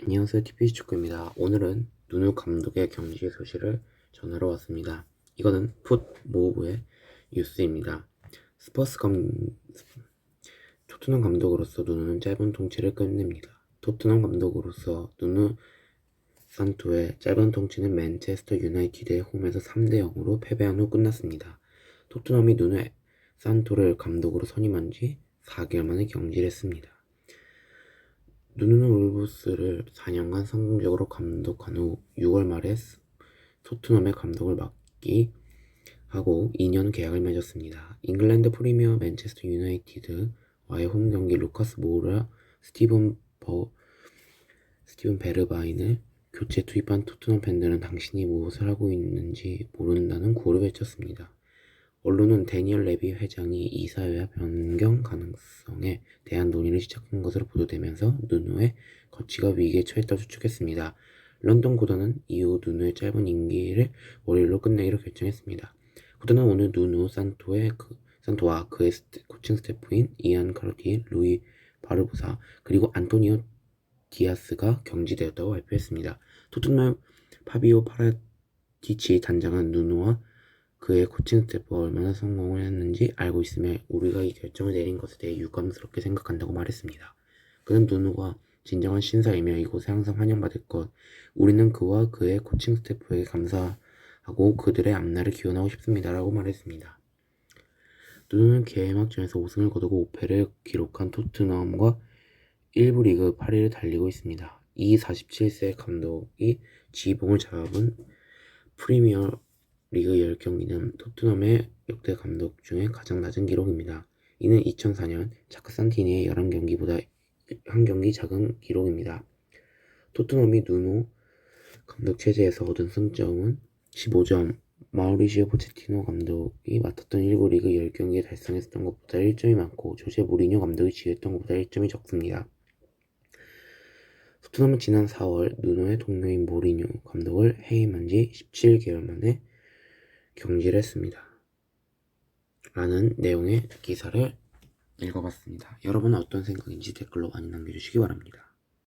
안녕하세요. TPC 축구입니다. 오늘은 누누 감독의 경질 소식을 전하러 왔습니다. 이거는 풋모브의 뉴스입니다. 스퍼스 감 토트넘 감독으로서 누누는 짧은 통치를 끝냅니다. 토트넘 감독으로서 누누 산토의 짧은 통치는 맨체스터 유나이티드의 홈에서 3대 0으로 패배한 후 끝났습니다. 토트넘이 누누 산토를 감독으로 선임한 지 4개월 만에 경질했습니다. 누누는 울브스를 4년간 성공적으로 감독한 후 6월 말에 토트넘의 감독을 맡기 하고 2년 계약을 맺었습니다. 잉글랜드 프리미어 맨체스터 유나이티드와의 홈 경기 루카스 모우라, 스티븐 버 스티븐 베르바인을 교체 투입한 토트넘 팬들은 당신이 무엇을 하고 있는지 모른다는 구호를 외쳤습니다. 언론은 데니얼 레비 회장이 이사회와 변경 가능성에 대한 논의를 시작한 것으로 보도되면서 누누의 거치가 위기에 처했다고 추측했습니다. 런던 구단은 이후 누누의 짧은 임기를 월요일로 끝내기로 결정했습니다. 구단은 오늘 누누 산토의 그, 산토와 그의 스태, 코칭 스태프인 이안 카르티, 루이 바르보사 그리고 안토니오 디아스가 경지되었다고 발표했습니다. 토트넘 파비오 파라티치 단장은 누누와 그의 코칭 스태프가 얼마나 성공을 했는지 알고 있으며 우리가 이 결정을 내린 것에 대해 유감스럽게 생각한다고 말했습니다. 그는 누누가 진정한 신사이며 이곳에 항상 환영받을 것. 우리는 그와 그의 코칭 스태프에게 감사하고 그들의 앞날을 기원하고 싶습니다라고 말했습니다. 누누는 개막전에서 5승을 거두고 5패를 기록한 토트넘과 1부 리그 8위를 달리고 있습니다. 이 47세 감독이 지봉을 잡은 프리미어 리그 10경기는 토트넘의 역대 감독 중에 가장 낮은 기록입니다. 이는 2004년 자크 산티니의 11경기보다 한 경기 작은 기록입니다. 토트넘이 누누 감독 체제에서 얻은 승점은 15점, 마우리시오 포체티노 감독이 맡았던 1부 리그 10경기에 달성했던 것보다 1점이 많고 조제 무리뉴 감독이 지휘했던 것보다 1점이 적습니다. 토트넘은 지난 4월 누노의 동료인 모리뉴 감독을 해임한 지 17개월 만에 경질했습니다. 라는 내용의 기사를 읽어봤습니다. 여러분은 어떤 생각인지 댓글로 많이 남겨주시기 바랍니다.